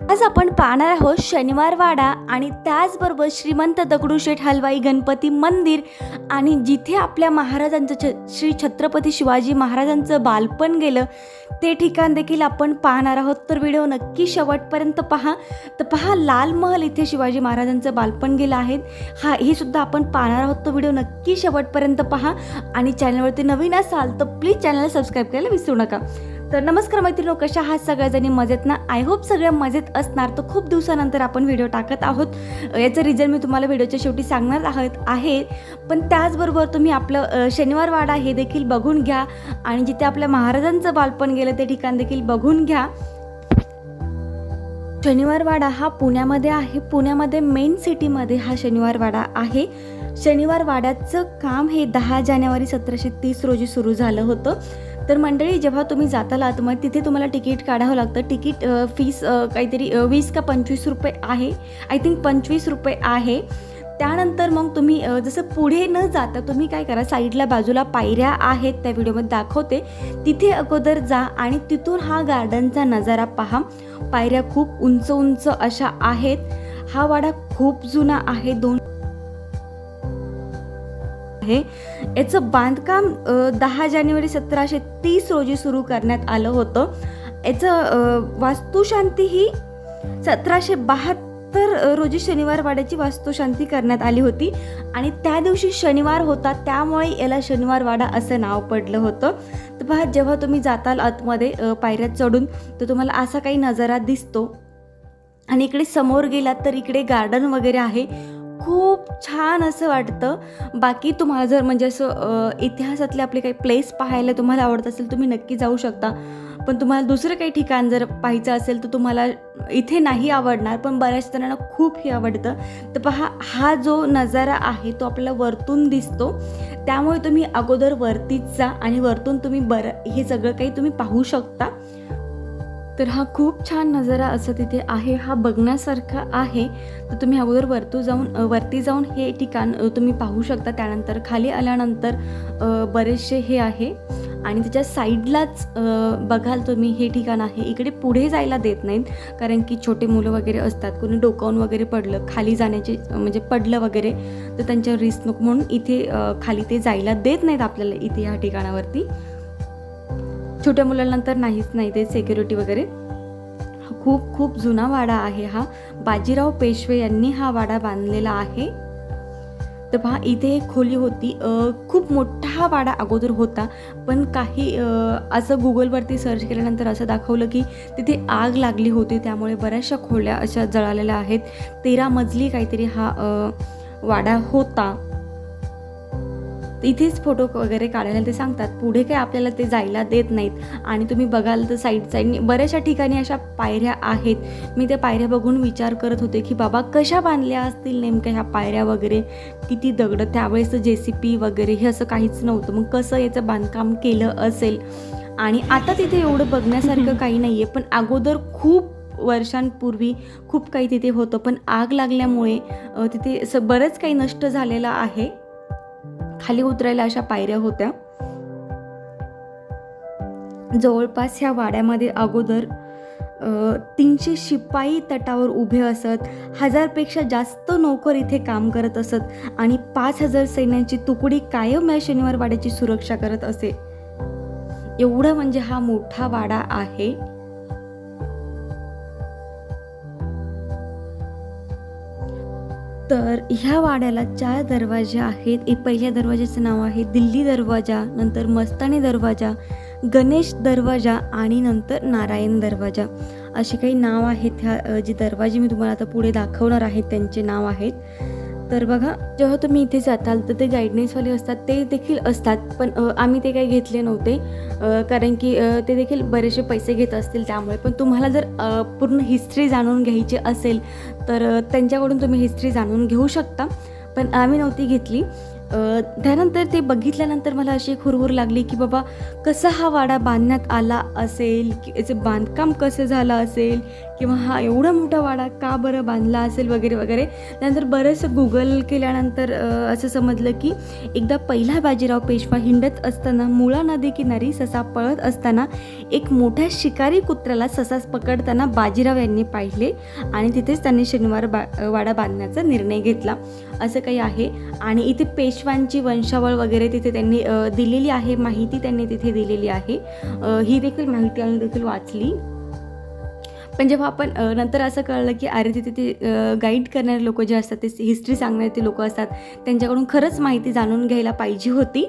आज आपण पाहणार आहोत शनिवार वाडा आणि त्याचबरोबर श्रीमंत दगडूशेठ हलवाई गणपती मंदिर आणि जिथे आपल्या महाराजांचं छ श्री छत्रपती शिवाजी महाराजांचं बालपण गेलं ते ठिकाण देखील आपण पाहणार आहोत. तर व्हिडिओ नक्की शेवटपर्यंत पहा. तर पहा लाल महल इथे शिवाजी महाराजांचं बालपण गेलं आहे. हा हे सुद्धा आपण पाहणार आहोत. तो व्हिडिओ नक्की शेवटपर्यंत पहा आणि चॅनलवरती नवीन असाल तर प्लीज चॅनल सबस्क्राईब करायला विसरू नका. तर नमस्कार मैत्रिणी कशा आहात सगळ्याजणी? मजेत ना? आय होप सगळ्या मजेत असणार. तर खूप दिवसानंतर आपण व्हिडिओ टाकत आहोत. याचं रिझन मी तुम्हाला व्हिडिओच्या शेवटी सांगणार आहोत आहे. पण त्याचबरोबर तुम्ही आपलं शनिवार वाडा हे देखील बघून घ्या. आणि जिथे आपल्या महाराजांचं बालपण गेलं ते ठिकाण देखील बघून घ्या. शनिवार वाडा हा पुण्यामध्ये आहे. पुण्यामध्ये मेन सिटीमध्ये हा शनिवार वाडा आहे. शनिवार वाड्याचं काम हे दहा जानेवारी सतराशे तीस रोजी सुरू झालं होतं. तर मंडळी जेव्हा तुम्ही जाताल मग तिथे तुम्हाला तिकीट काढावं लागतं. तिकीट फीस काहीतरी वीस का पंचवीस रुपये आहे. आय थिंक पंचवीस रुपये आहे. त्यानंतर मग तुम्ही जसं पुढे न जाता तुम्ही काय करा साईडला बाजूला पायऱ्या आहेत त्या व्हिडिओमध्ये दाखवते. तिथे अगोदर जा आणि तिथून हा गार्डनचा नजारा पहा. पायऱ्या खूप उंच उंच अशा आहेत. हा वाडा खूप जुना आहे. दोन आहे. याचं बांधकाम दहा जानेवारी सतराशे तीस रोजी सुरू करण्यात आलं होतं. याचं वास्तुशांती ही सतराशे बहात्तर रोजी शनिवार वाड्याची वास्तुशांती करण्यात आली होती. आणि त्या दिवशी शनिवार होता त्यामुळे याला शनिवार वाडा असं नाव पडलं होतं. तर पहा जेव्हा तुम्ही जाताल आतमध्ये पायऱ्यात चढून तर तुम्हाला असा काही नजारा दिसतो. आणि इकडे समोर गेलात तर इकडे गार्डन वगैरे आहे. खूप छान असं वाटतं. बाकी तुम्हाला जर म्हणजे असं इतिहासातले आपले काही प्लेस पाहायला तुम्हाला आवडत असेल तुम्ही नक्की जाऊ शकता. पण तुम्हाला दुसरं काही ठिकाण जर पाहायचं असेल तर तुम्हाला इथे नाही आवडणार पण बऱ्याच जणांना खूप हे आवडतं. तर पहा हा जो नजारा आहे तो आपल्याला वरतून दिसतो. त्यामुळे तुम्ही अगोदर वरतीच जा आणि वरतून तुम्ही बरं हे सगळं काही तुम्ही पाहू शकता. तर हा खूप छान नजारा असं तिथे आहे. हा बघण्यासारखा आहे. तर तुम्ही अगोदर वरतू जाऊन वरती जाऊन हे ठिकाण तुम्ही पाहू शकता. त्यानंतर खाली आल्यानंतर बरेचसे हे आहे. आणि त्याच्या साईडलाच बघाल तुम्ही हे ठिकाण आहे. इकडे पुढे जायला देत नाहीत. कारण की छोटे मुलं वगैरे असतात. कोणी डोकावून वगैरे पडलं खाली जाण्याचे म्हणजे पडलं वगैरे तर त्यांच्यावर रिस्क नको म्हणून इथे खाली ते जायला देत नाहीत आपल्याला इथे ह्या ठिकाणावरती. छोट्या मुलांना तर नाहीच नाही ते सेक्युरिटी वगैरे. खूप खूप जुना वाडा आहे हा. बाजीराव पेशवे यांनी हा वाडा बांधलेला आहे. तर पहा इथे एक खोली होती. खूप मोठा हा वाडा अगोदर होता पण काही असं गुगलवरती सर्च केल्यानंतर असं दाखवलं की तिथे आग लागली होती त्यामुळे बऱ्याचशा खोल्या अशा जळालेल्या आहेत. तेरा मजली काहीतरी हा वाडा होता. इथेच फोटो वगैरे काढायला ते सांगतात पुढे काय आपल्याला ते जायला देत नाहीत. आणि तुम्ही बघाल तर साईड साईडने बऱ्याचशा ठिकाणी अशा पायऱ्या आहेत. मी त्या पायऱ्या बघून विचार करत होते की बाबा कशा बांधल्या असतील नेमक्या ह्या पायऱ्या वगैरे? किती दगडं? त्यावेळेस जे सी पी वगैरे हे असं काहीच नव्हतं. मग कसं याचं बांधकाम केलं असेल? आणि आता तिथे एवढं बघण्यासारखं काही नाही आहे पण अगोदर खूप वर्षांपूर्वी खूप काही तिथे होतं. पण आग लागल्यामुळे तिथे असं बरंच काही नष्ट झालेलं आहे. खाली उतरायला अशा पायऱ्या होत्या. जवळपास ह्या वाड्यामध्ये अगोदर तीनशे शिपाई तटावर उभे असत हजारपेक्षा जास्त नोकर इथे काम करत असत आणि पाच हजार सैन्याची तुकडी कायम या शनिवार वाड्याची सुरक्षा करत असे. एवढं म्हणजे हा मोठा वाडा आहे. तर ह्या वाड्याला चार दरवाजे आहेत. एक पहिल्या दरवाजाचं नाव आहे दिल्ली दरवाजा नंतर मस्तानी दरवाजा गणेश दरवाजा आणि नंतर नारायण दरवाजा. असे काही नाव आहेत ह्या जे दरवाजे मी तुम्हाला आता पुढे दाखवणार आहे त्यांचे नाव आहेत. तर बघा जेव्हा तुम्ही इथे जाताल तर ते गाईडनेसवाले असतात ते देखील असतात. पण आम्ही ते काही घेतले नव्हते. कारण की ते देखील बरेचसे पैसे घेत असतील त्यामुळे. पण तुम्हाला जर पूर्ण हिस्ट्री जाणून घ्यायची असेल तर त्यांच्याकडून तुम्ही हिस्ट्री जाणून घेऊ शकता. पण आम्ही नव्हती घेतली. त्यानंतर ते बघितल्यानंतर मला अशी एक हुरहुर लागली की बाबा कसा हा वाडा बांधण्यात आला असेल? की याचं बांधकाम कसं झालं असेल? किंवा हा एवढा मोठा वाडा का बरं बांधला असेल? वगैरे वगैरे. त्यानंतर बरंचसं गुगल केल्यानंतर असं समजलं की एकदा पहिला बाजीराव पेशवा हिंडत असताना मुळा नदी किनारी ससा पळत असताना एक मोठ्या शिकारी कुत्र्याला ससास पकडताना बाजीराव यांनी पाहिले आणि तिथेच त्यांनी शनिवार बा वाडा बांधण्याचा निर्णय घेतला. असं काही आहे. आणि इथे पेश पेशवांची वंशावळ वगैरे तिथे त्यांनी दिलेली आहे माहिती त्यांनी तिथे दिलेली आहे. ही देखील माहिती आम्ही देखील वाचली. पण जेव्हा आपण नंतर असं कळलं की अरे तिथे ते गाईड करणारे लोक जे असतात ते हिस्ट्री सांगणारे ते लोक असतात त्यांच्याकडून खरंच माहिती जाणून घ्यायला पाहिजे होती.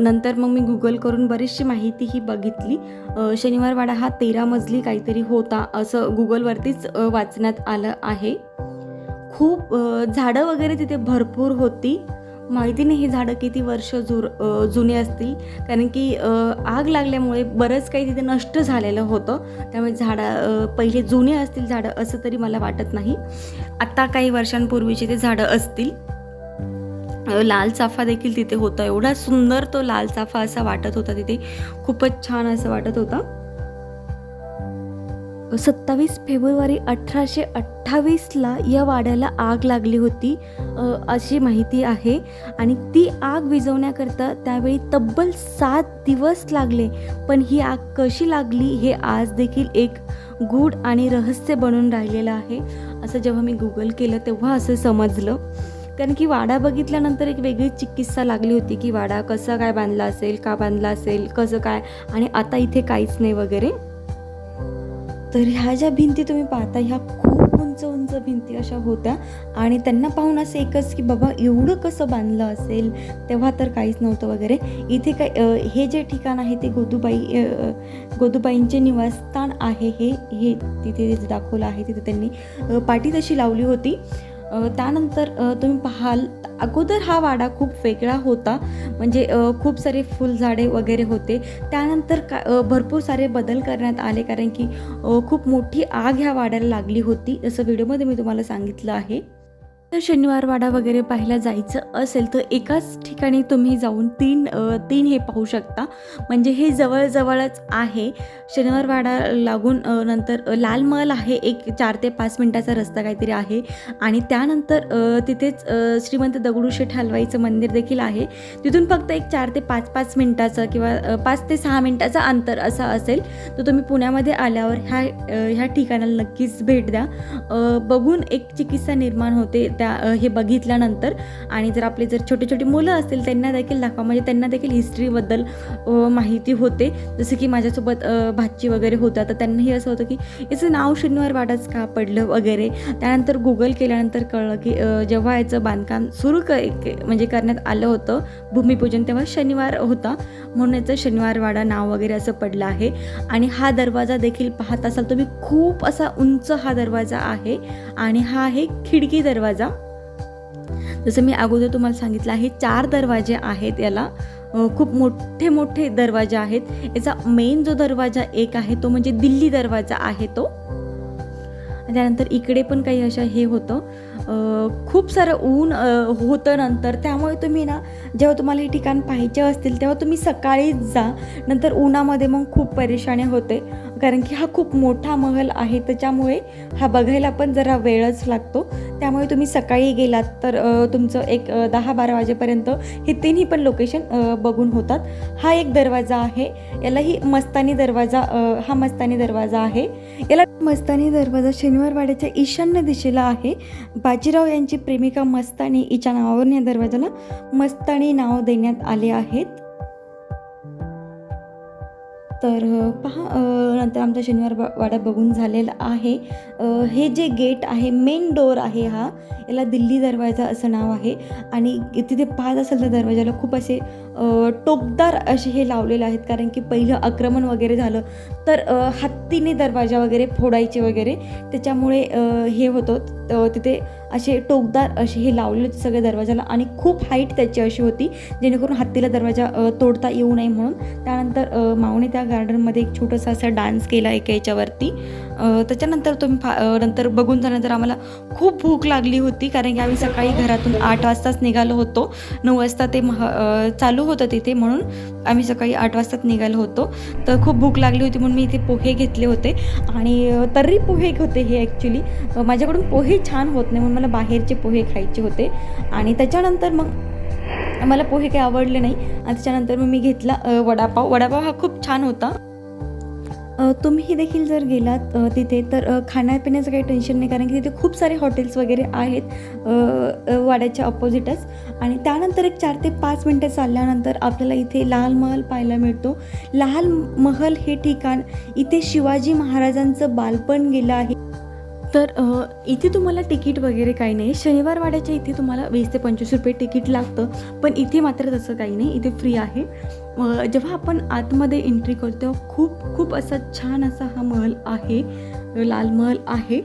नंतर मग मी गुगल करून बरीचशी माहिती ही बघितली. शनिवारवाडा हा तेरा मजली काहीतरी होता असं गुगलवरतीच वाचण्यात आलं आहे. खूप झाडं वगैरे तिथे भरपूर होती. माहिती नाही हे झाडं किती वर्ष जुर जुने असतील. कारण की आग लागल्यामुळे बरंच काही तिथे नष्ट झालेलं होतं. त्यामुळे झाडं पहिले जुने असतील झाडं असं तरी मला वाटत नाही. आत्ता काही वर्षांपूर्वीचे ते झाडं असतील. लाल चाफा देखील तिथे होता. एवढा सुंदर तो लाल चाफा असा वाटत होता तिथे. खूपच छान असं वाटत होता. सत्तावीस फेब्रुवारी अठराशे अठ्ठावीसला या वाड्याला आग लागली होती अशी माहिती आहे. आणि ती आग विझवण्याकरता त्यावेळी तब्बल सात दिवस लागले. पण ही आग कशी लागली हे आज देखील एक गूढ आणि रहस्य बनून राहिलेलं आहे. असं जेव्हा मी गुगल केलं तेव्हा असं समजलं. कारण की वाडा बघितल्यानंतर एक वेगळीच चिकित्सा लागली होती की वाडा कसा काय बांधला असेल का बांधला असेल कसं काय? आणि आता इथे काहीच नाही वगैरे. तर ह्या ज्या भिंती तुम्ही पाहता ह्या खूप उंच उंच भिंती अशा होत्या. आणि त्यांना पाहून असं एकच की बाबा एवढं कसं बांधलं असेल? तेव्हा तर काहीच नव्हतं वगैरे. इथे काय हे जे ठिकाण आहे ते गोदूबाई गोदूबाईंचे निवासस्थान आहे हे हे तिथे दाखवलं आहे तिथे त्यांनी पाठी पाटी तशी लावली होती. त्यानंतर तुम्ही पाहाल अगोदर हा वाडा खूप वेगळा होता. म्हणजे खूप सारे फुलझाडे वगैरे होते. त्यानंतर का भरपूर सारे बदल करण्यात आले कारण की खूप मोठी आग ह्या वाड्याला लागली होती. असं व्हिडिओमध्ये मी तुम्हाला सांगितलं आहे. तर शनिवारवाडा वगैरे पाहायला जायचं असेल तर एकाच ठिकाणी तुम्ही जाऊन तीन तीन हे पाहू शकता. म्हणजे हे जवळजवळच आहे. शनिवारवाडा लागून नंतर लाल महल आहे एक चार ते पाच मिनटाचा रस्ता काहीतरी आहे. आणि त्यानंतर तिथेच श्रीमंत दगडूशेठ हलवाईचं मंदिर देखील आहे. तिथून फक्त एक चार ते पाच पाच मिनटाचं किंवा पाच ते सहा मिनटाचं अंतर असं असेल तर तुम्ही पुण्यामध्ये आल्यावर ह्या ह्या ठिकाणाला नक्कीच भेट द्या. बघून एक चिकित्सा निर्माण होते त्या हे बघितल्यानंतर आणि जर आपले जर छोटे छोटे मुलं असतील त्यांना देखील दाखवा. म्हणजे त्यांना देखील हिस्ट्रीबद्दल माहिती होते. जसं की माझ्यासोबत अ, भाची वगैरे होत्या तर त्यांनाही असं होतं की याचं नाव शनिवार वाडाच का पडलं वगैरे. त्यानंतर गुगल केल्यानंतर कळलं की जेव्हा याचं बांधकाम सुरू क के- म्हणजे करण्यात आलं होतं भूमिपूजन तेव्हा शनिवार होता. म्हणून याचं शनिवार वाडा नाव वगैरे असं पडलं आहे. आणि हा दरवाजा देखील पाहत असाल तुम्ही खूप असा उंच हा दरवाजा आहे. आणि हा आहे खिडकी दरवाजा. जसं मी अगोदर तुम्हाला सांगितलं आहे चार दरवाजे आहेत याला. खूप मोठे मोठे दरवाजे आहेत. याचा मेन जो दरवाजा एक आहे तो म्हणजे दिल्ली दरवाजा आहे तो. त्यानंतर इकडे पण काही अशा हे होतं. खूप सारं ऊन होतं नंतर. त्यामुळे तुम्ही ना जेव्हा तुम्हाला हे ठिकाण पाहायचे असतील तेव्हा तुम्ही सकाळीच जा. नंतर उन्हामध्ये मग खूप परेशानी होते. कारण की हा खूप मोठा महल आहे. त्याच्यामुळे हा बघायला पण जरा वेळच लागतो. त्यामुळे तुम्ही सकाळी गेलात तर तुमचं एक दहा बारा वाजेपर्यंत हे तिन्ही पण लोकेशन बघून होतात. हा एक दरवाजा आहे. यालाही मस्तानी दरवाजा हा मस्तानी दरवाजा आहे. याला मस्तानी दरवाजा शनिवारवाड्याच्या ईशान्य दिशेला आहे. बाजीराव यांची प्रेमिका मस्तानी हिच्या नावावरून या दरवाजाला मस्तानी नाव देण्यात आले आहेत. तर पहा नंतर आमचा शनिवार वाडा बघून झालेला आहे. हे जे गेट आहे मेन डोअर आहे हा याला दिल्ली दरवाजा असं नाव आहे. आणि तिथे पाहत असेल तर दरवाजाला खूप असे टोकदार असे हे लावलेले आहेत कारण की पहिलं आक्रमण वगैरे झालं तर हत्तीने दरवाजा वगैरे फोडायचे वगैरे त्याच्यामुळे हे होतं. तिथे असे टोकदार असे हे लावलेले होते सगळ्या दरवाजाला आणि खूप हाईट त्याची अशी होती जेणेकरून हत्तीला दरवाजा तोडता येऊ नये म्हणून. त्यानंतर माऊने त्या गार्डनमध्ये एक छोटासा असा डान्स केला एका याच्यावरती. त्याच्यानंतर तुम्ही फा नंतर बघून झाल्यानंतर आम्हाला खूप भूक लागली होती कारण की आम्ही सकाळी घरातून आठ वाजताच निघालो होतो. नऊ वाजता ते मह चालू होतं तिथे म्हणून आम्ही सकाळी आठ वाजताच निघालो होतो. तर खूप भूक लागली होती म्हणून मी इथे पोहे घेतले होते. आणि तर्री पोहे होते हे ॲक्च्युली माझ्याकडून पोहे छान होत नाही म्हणून मला बाहेरचे पोहे खायचे होते. आणि त्याच्यानंतर मग मला पोहे काही आवडले नाही. आणि त्याच्यानंतर मग मी घेतला वडापाव. वडापाव हा खूप छान होता. तुम्ही देखील जर गेलात तिथे तर खाण्यापिण्याचं काही टेन्शन नाही कारण की तिथे खूप सारे हॉटेल्स वगैरे आहेत वाड्याच्या अपोजिटच आणि त्यानंतर एक चार ते पाच मिनटं चालल्यानंतर आपल्याला इथे लाल महल पाहायला मिळतो. लाल महल हे ठिकाण इथे शिवाजी महाराजांचं बालपण गेलं आहे. तर इथे तुम्हाला तिकीट वगैरे काही नाही. शनिवार वाड्याच्या इथे तुम्हाला वीस ते पंचवीस रुपये तिकीट लागतं. पण इथे मात्र तसं काही नाही. इथे फ्री आहे. जेव्हा आपण आतमध्ये एंट्री करतो तेव्हा खूप खूप असा छान असा हा महल आहे लाल महल आहे.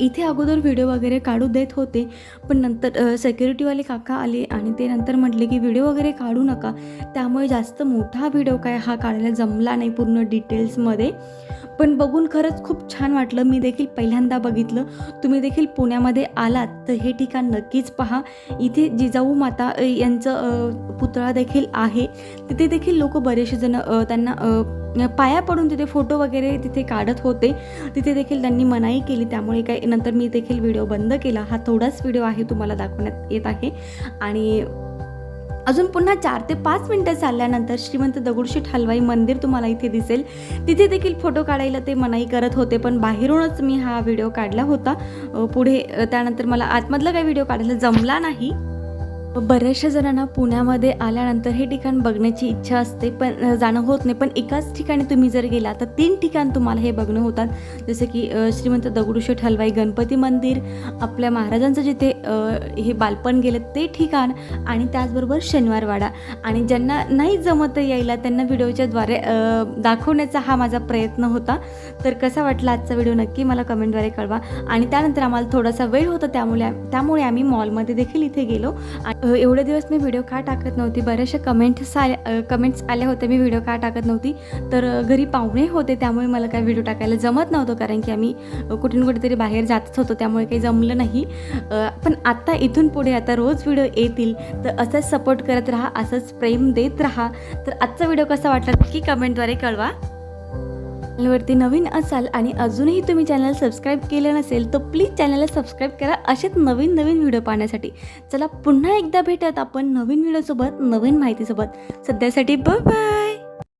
इथे अगोदर व्हिडिओ वगैरे काढू देत होते पण नंतर सेक्युरिटीवाले काका आले आणि ते नंतर म्हटले की व्हिडिओ वगैरे काढू नका त्यामुळे जास्त मोठा व्हिडिओ काय हा काढायला जमला नाही पूर्ण डिटेल्समध्ये पण बघून खरंच खूप छान वाटलं. मी देखील पहिल्यांदा बघितलं. तुम्ही देखील पुण्यामध्ये आलात तर हे ठिकाण नक्कीच पहा. इथे जिजाऊ माता यांचं पुतळा देखील आहे. तिथे देखील लोक बरेचसे जण त्यांना पाया पडून तिथे फोटो वगैरे तिथे काढत होते. तिथे देखील त्यांनी मनाई केली. त्यामुळे काय नंतर मी देखील व्हिडिओ बंद केला. हा थोडाच व्हिडिओ आहे तुम्हाला दाखवण्यात येत आहे. आणि अजून पुन्हा चार ते पाच मिनटं चालल्यानंतर श्रीमंत दगडूशेठ हलवाई मंदिर तुम्हाला इथे दिसेल. तिथे देखील फोटो काढायला ते मनाई करत होते पण बाहेरूनच मी हा व्हिडिओ काढला होता. पुढे त्यानंतर मला आतमधला काही व्हिडिओ काढायला जमला नाही. बऱ्याचशा जणांना पुण्यामध्ये आल्यानंतर हे ठिकाण बघण्याची इच्छा असते पण जाणं होत नाही. पण एकाच ठिकाणी तुम्ही जर गेला तर तीन ठिकाण तुम्हाला हे बघणं होतात. जसं की श्रीमंत दगडूशेठ हलवाई गणपती मंदिर आपल्या महाराजांचं जिथे हे बालपण गेलं ते ठिकाण आणि त्याचबरोबर शनिवारवाडा. आणि ज्यांना नाही जमत यायला त्यांना व्हिडिओच्या द्वारे दाखवण्याचा हा माझा प्रयत्न होता. तर कसा वाटला आजचा व्हिडिओ नक्की मला कमेंटद्वारे कळवा. आणि त्यानंतर आम्हाला थोडासा वेळ होता त्यामुळे त्यामुळे आम्ही मॉलमध्ये देखील इथे गेलो. आणि एवढे दिवस मी व्हिडिओ का टाकत नव्हती? बऱ्याचशा कमेंट्स आल्या कमेंट्स आल्या होत्या मी व्हिडिओ का टाकत नव्हती? तर घरी पाहुणे होते त्यामुळे मला काय व्हिडिओ टाकायला जमत नव्हतं कारण की आम्ही कुठून कुठेतरी बाहेर जातच होतो त्यामुळे काही जमलं नाही. पण आत्ता इथून पुढे आता रोज व्हिडिओ येतील तर असंच सपोर्ट करत राहा असंच प्रेम देत राहा. तर आजचा व्हिडिओ कसा वाटला नक्की कमेंटद्वारे कळवा. चॅनलवरती नवीन असाल आणि अजूनही तुम्ही चॅनल सबस्क्राईब केलं नसेल तर प्लीज चॅनलला सबस्क्राईब करा असेच नवीन नवीन व्हिडिओ पाहण्यासाठी. चला पुन्हा एकदा भेटत आपण नवीन व्हिडिओसोबत नवीन माहितीसोबत. सध्यासाठी बाय